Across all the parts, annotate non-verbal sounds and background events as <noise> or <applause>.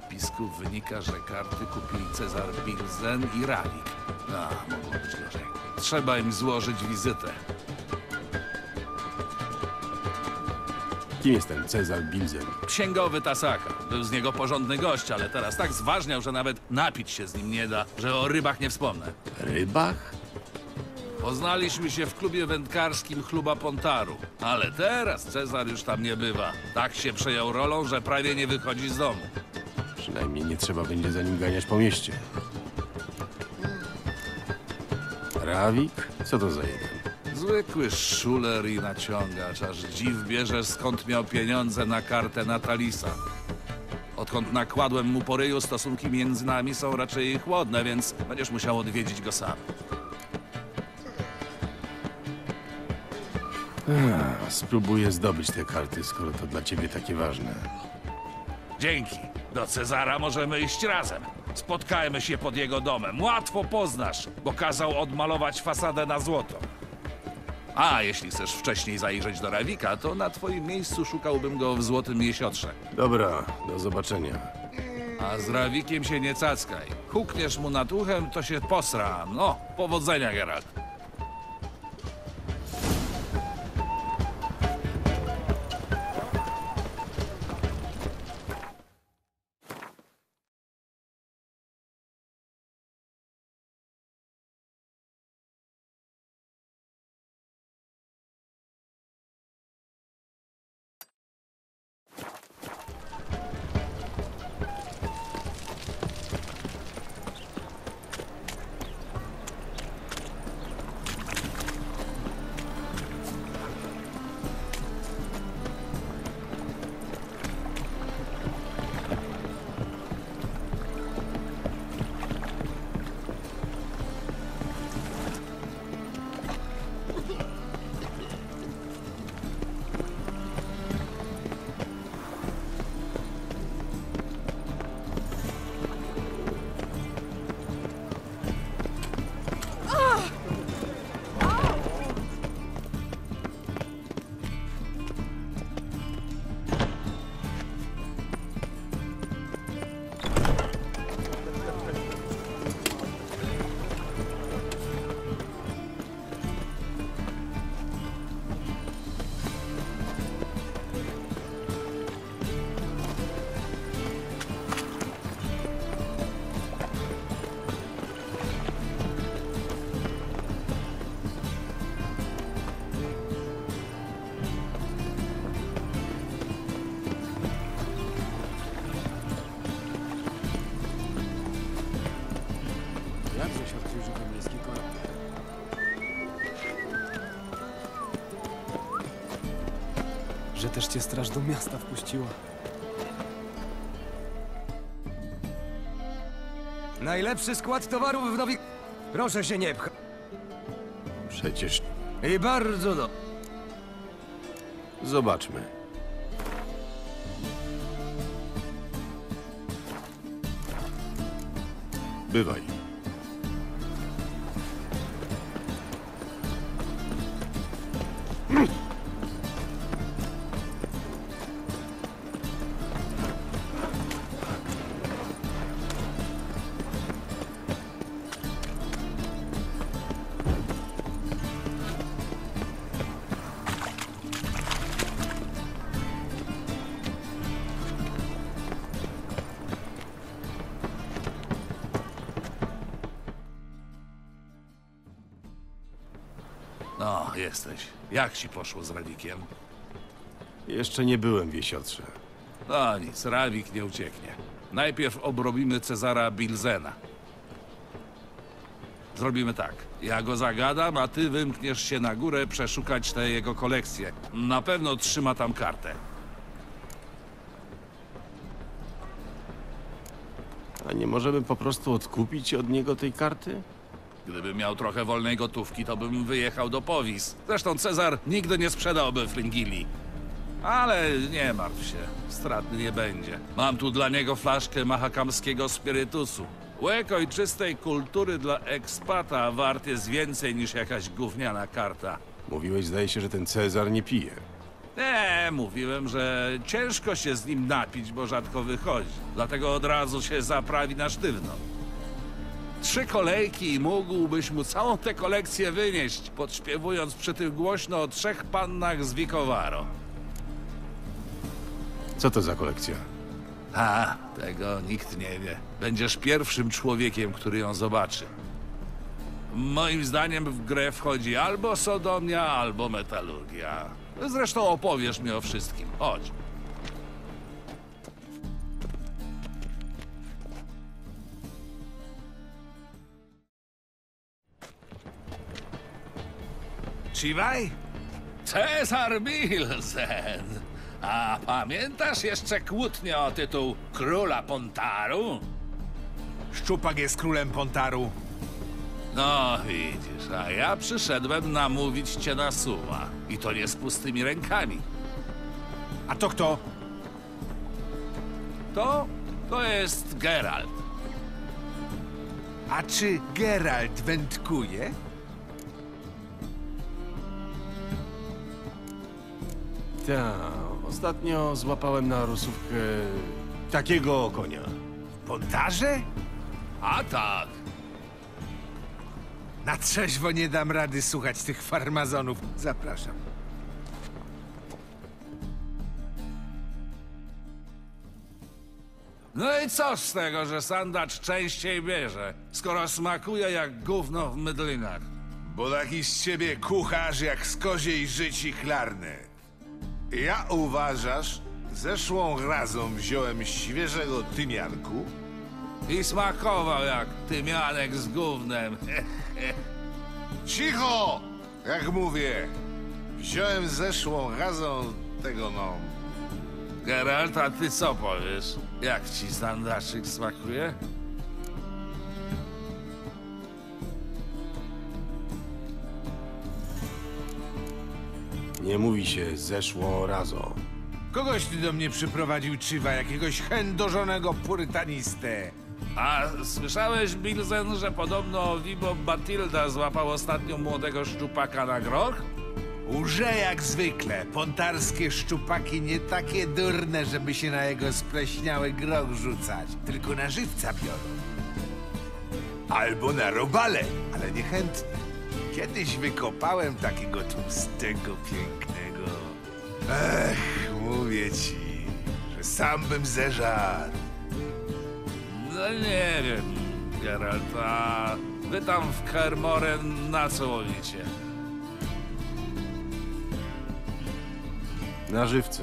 zapisków wynika, że karty kupili Cezar Bilzen i Ralik. A, mogło być gorzej. Trzeba im złożyć wizytę. Kim jest ten Cezar Bilzen? Księgowy Tasaka. Był z niego porządny gość, ale teraz tak zważniał, że nawet napić się z nim nie da, że o rybach nie wspomnę. Rybach? Poznaliśmy się w klubie wędkarskim Chluba Pontaru, ale teraz Cezar już tam nie bywa. Tak się przejął rolą, że prawie nie wychodzi z domu. Przynajmniej nie trzeba będzie za nim ganiać po mieście. Rawik? Co to za jeden? Zwykły szuler i naciągacz, aż dziw bierze skąd miał pieniądze na kartę Natalisa. Odkąd nakładłem mu po ryju, stosunki między nami są raczej chłodne, więc będziesz musiał odwiedzić go sam. A, spróbuję zdobyć te karty, skoro to dla ciebie takie ważne. Dzięki. Do Cezara możemy iść razem. Spotkajmy się pod jego domem. Łatwo poznasz, bo kazał odmalować fasadę na złoto. A jeśli chcesz wcześniej zajrzeć do Rawika, to na twoim miejscu szukałbym go w Złotym Jesiotrze. Dobra, do zobaczenia. A z Rawikiem się nie cackaj. Hukniesz mu nad uchem, to się posra. No, powodzenia, Geralt. Cię straż do miasta wpuściła. Najlepszy skład towarów w Nowi... Proszę się nie pchać. Przecież I bardzo do... zobaczmy. Bywaj. Jesteś. Jak ci poszło z Rawikiem? Jeszcze nie byłem w Jesiotrze. No nic, Rawik nie ucieknie. Najpierw obrobimy Cezara Bilzena. Zrobimy tak. Ja go zagadam, a ty wymkniesz się na górę przeszukać tę jego kolekcję. Na pewno trzyma tam kartę. A nie możemy po prostu odkupić od niego tej karty? Gdybym miał trochę wolnej gotówki, to bym wyjechał do Powis. Zresztą Cezar nigdy nie sprzedałby Fringili. Ale nie martw się, stratny nie będzie. Mam tu dla niego flaszkę mahakamskiego spirytusu. Łek ojczystej kultury dla ekspata wart jest więcej niż jakaś gówniana karta. Mówiłeś, zdaje się, że ten Cezar nie pije. Nie, mówiłem, że ciężko się z nim napić, bo rzadko wychodzi. Dlatego od razu się zaprawi na sztywno. Trzy kolejki i mógłbyś mu całą tę kolekcję wynieść, podśpiewując przy tym głośno o trzech pannach z Vicovaro. Co to za kolekcja? A, tego nikt nie wie. Będziesz pierwszym człowiekiem, który ją zobaczy. Moim zdaniem w grę wchodzi albo sodomia, albo metalurgia. Zresztą opowiesz mi o wszystkim. Chodź. Chivaj? Cezar Milsen! A pamiętasz jeszcze kłótnię o tytuł Króla Pontaru? Szczupak jest królem Pontaru. No, widzisz, a ja przyszedłem namówić cię na suma. I to nie z pustymi rękami. A to kto? To, to jest Geralt. A czy Geralt wędkuje? Ta, ostatnio złapałem na rusówkę takiego konia. W Pontarze? A tak, Na trzeźwo nie dam rady słuchać tych farmazonów. Zapraszam. No i co z tego, że sandacz częściej bierze, skoro smakuje jak gówno w mydlinach? Bo taki z ciebie kucharz jak z koziej życi chlarny. Ja uważasz, zeszłą razą wziąłem świeżego tymianku, I smakował jak tymianek z gównem. <laughs> Cicho! Jak mówię, wziąłem zeszłą razą tego no. Geralt, a ty co powiesz? Jak ci sandaczyk smakuje? Nie mówi się zeszło razo. Kogoś ty do mnie przyprowadził, Chiwa, jakiegoś chędożonego purytanistę. A słyszałeś, Bilzen, że podobno Vibo Batilda złapał ostatnio młodego szczupaka na groch? Urze jak zwykle. Pontarskie szczupaki nie takie durne, żeby się na jego spleśniały groch rzucać. Tylko na żywca biorą. Albo na robale, ale niechętnie. Kiedyś wykopałem takiego tłustego, pięknego. Ech, mówię ci, że sam bym zeżarł. No nie wiem, Geralt, a wy tam w Kermoren na co łowicie? Na żywca.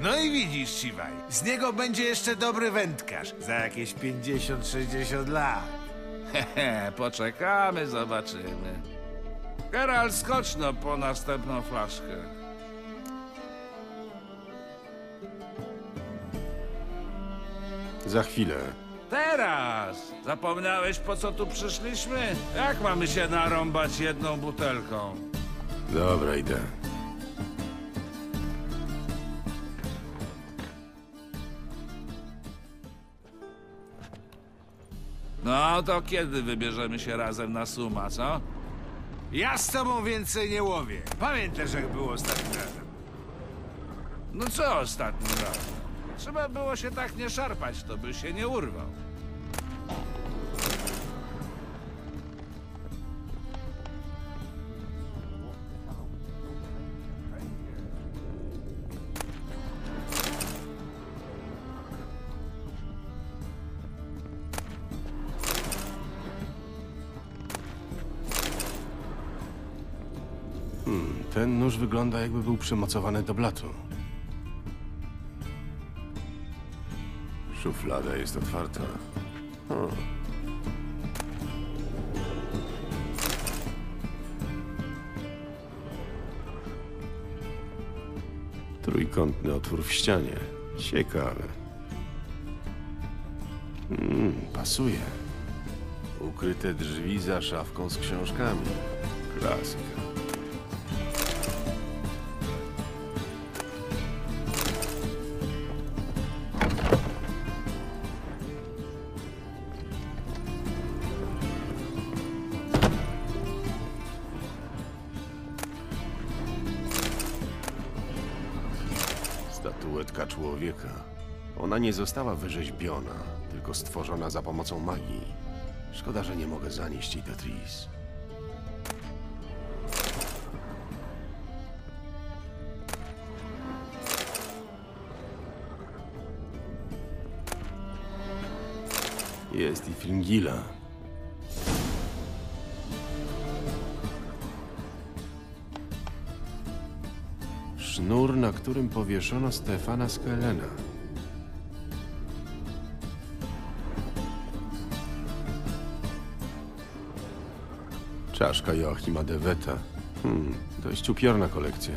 No i widzisz, Siwaj, z niego będzie jeszcze dobry wędkarz za jakieś 50-60 lat. Hehe, poczekamy, zobaczymy. Geralt, skocz no po następną flaszkę. Za chwilę. Teraz! Zapomniałeś, po co tu przyszliśmy? Jak mamy się narąbać jedną butelką? Dobra, idę. No to kiedy wybierzemy się razem na suma, co? Ja z tobą więcej nie łowię. Pamiętasz, jak było ostatnim razem. No co ostatni raz? Trzeba było się tak nie szarpać, to by się nie urwał. Ten nóż wygląda jakby był przymocowany do blatu. Szuflada jest otwarta. O. Trójkątny otwór w ścianie. Ciekawe. Hmm, pasuje. Ukryte drzwi za szafką z książkami. Klasyka. Człowieka. Ona nie została wyrzeźbiona, tylko stworzona za pomocą magii. Szkoda, że nie mogę zanieść jej do Tris. Jest i Fringilla. Sznur, na którym powieszono Stefana Skelena. Czaszka Joachima de Weta. Hmm, dość upiorna kolekcja.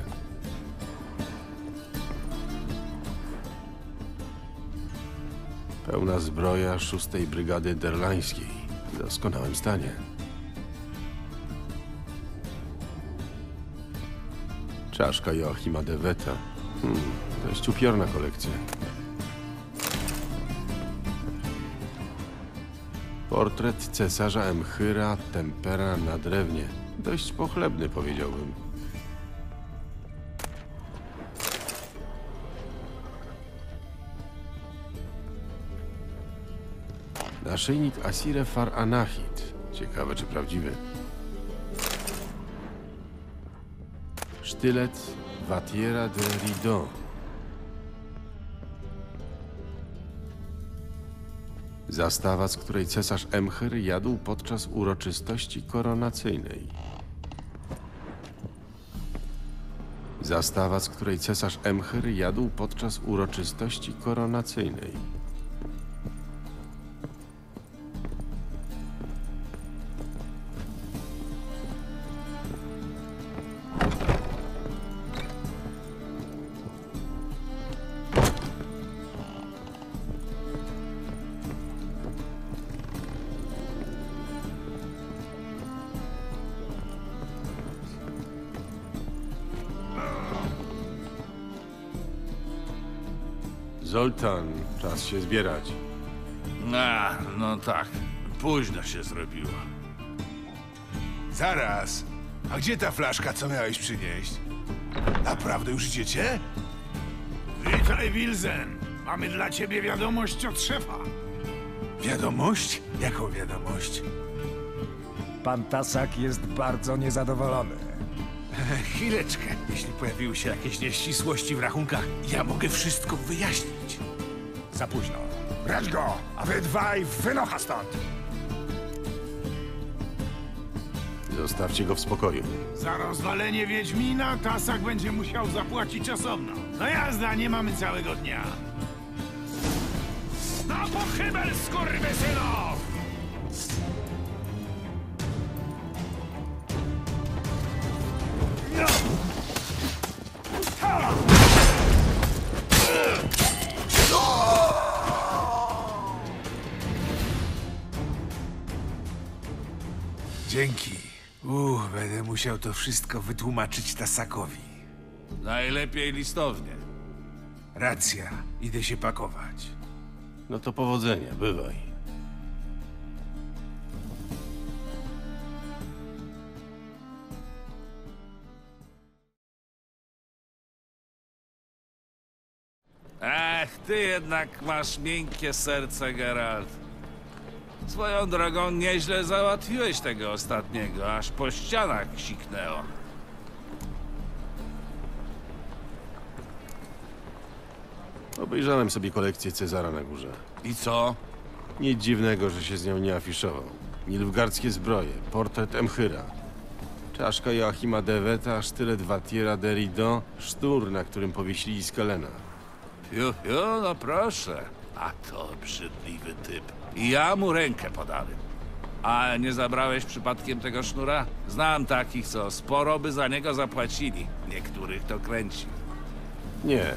Pełna zbroja szóstej Brygady Derlańskiej. W doskonałym stanie. Czaszka Joachima de Weta. Hmm, dość upiorna kolekcja. Portret cesarza Emchyra Tempera na drewnie. Dość pochlebny, powiedziałbym. Naszyjnik Asire Far Anahit. Ciekawe, czy prawdziwy. Sztylet Vatiera de Ridon. Zastawa, z której cesarz Emchyr jadł podczas uroczystości koronacyjnej. Zastawa, z której cesarz Emchyr jadł podczas uroczystości koronacyjnej. Zoltan, czas się zbierać. A, no tak. Późno się zrobiło. Zaraz. A gdzie ta flaszka, co miałeś przynieść? Naprawdę już idziecie? Witaj, Wilzen. Mamy dla ciebie wiadomość od szefa. Wiadomość? Jaką wiadomość? Pan Tasak jest bardzo niezadowolony. <laughs> Chwileczkę. Jeśli pojawiły się jakieś nieścisłości w rachunkach, ja mogę wszystko wyjaśnić. Za późno. Brać go, a wy dwaj wynocha stąd. Zostawcie go w spokoju. Za rozwalenie Wiedźmina Tasak będzie musiał zapłacić osobno. No jazda, nie mamy całego dnia. Na pochybel, skurwysynów! Musiał to wszystko wytłumaczyć Tasakowi. Najlepiej listownie. Racja. Idę się pakować. No to powodzenia, bywaj. Ech, ty jednak masz miękkie serce, Geralt. Swoją drogą nieźle załatwiłeś tego ostatniego, aż po ścianach siknęło. Obejrzałem sobie kolekcję Cezara na górze. I co? Nic dziwnego, że się z nią nie afiszował. Nilfgardzkie zbroje, portret Emchyra, czaszka Joachima de Weta, sztylet Vatiera de Ridon, sztur, na którym powiesili Skelena. Ju, ju, no proszę. A to brzydliwy typ. Ja mu rękę podałem. A nie zabrałeś przypadkiem tego sznura? Znam takich, co sporo by za niego zapłacili. Niektórych to kręci. Nie,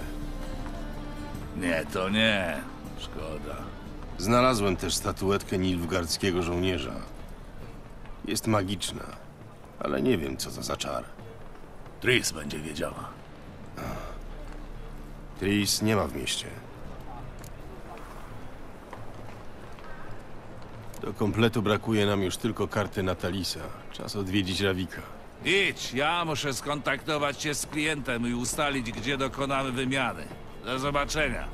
Nie, to nie. Szkoda. znalazłem też statuetkę nilfgardzkiego żołnierza. Jest magiczna, ale nie wiem, co to za czar. Tris będzie wiedziała. Tris nie ma w mieście. Do kompletu brakuje nam już tylko karty Natalisa. Czas odwiedzić Rawika. Idź, ja muszę skontaktować się z klientem i ustalić, gdzie dokonamy wymiany. Do zobaczenia.